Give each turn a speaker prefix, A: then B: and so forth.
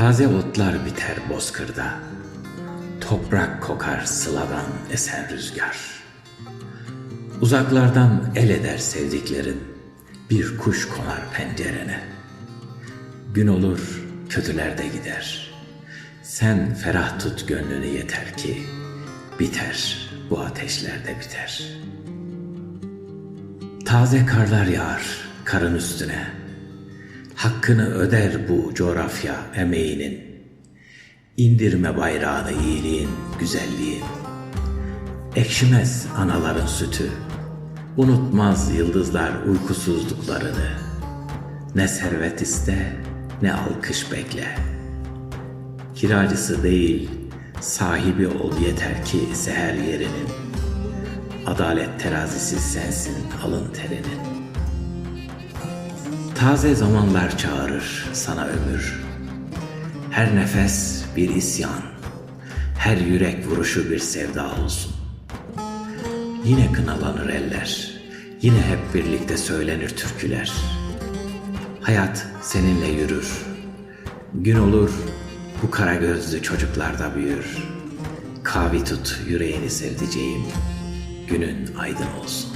A: Taze otlar biter bozkırda. Toprak kokar sıladan esen rüzgar. Uzaklardan el eder sevdiklerin. Bir kuş konar pencerene. Gün olur kötüler de gider. Sen ferah tut gönlünü yeter ki biter bu ateşler de biter. Taze karlar yağar karın üstüne. Hakkını öder bu coğrafya emeğinin. İndirme bayrağını iyiliğin, güzelliğin. Ekşimez anaların sütü. Unutmaz yıldızlar uykusuzluklarını. Ne servet iste, ne alkış bekle. Kiracısı değil, sahibi ol yeter ki seher yerinin. Adalet terazisi sensin alın terinin. Taze zamanlar çağırır sana ömür. Her nefes bir isyan, her yürek vuruşu bir sevda olsun. Yine kınalanır eller, yine hep birlikte söylenir türküler. Hayat seninle yürür. Gün olur bu kara gözlü çocuklarda büyür. Kavi tut yüreğini sevdiceğim. Günün aydın olsun.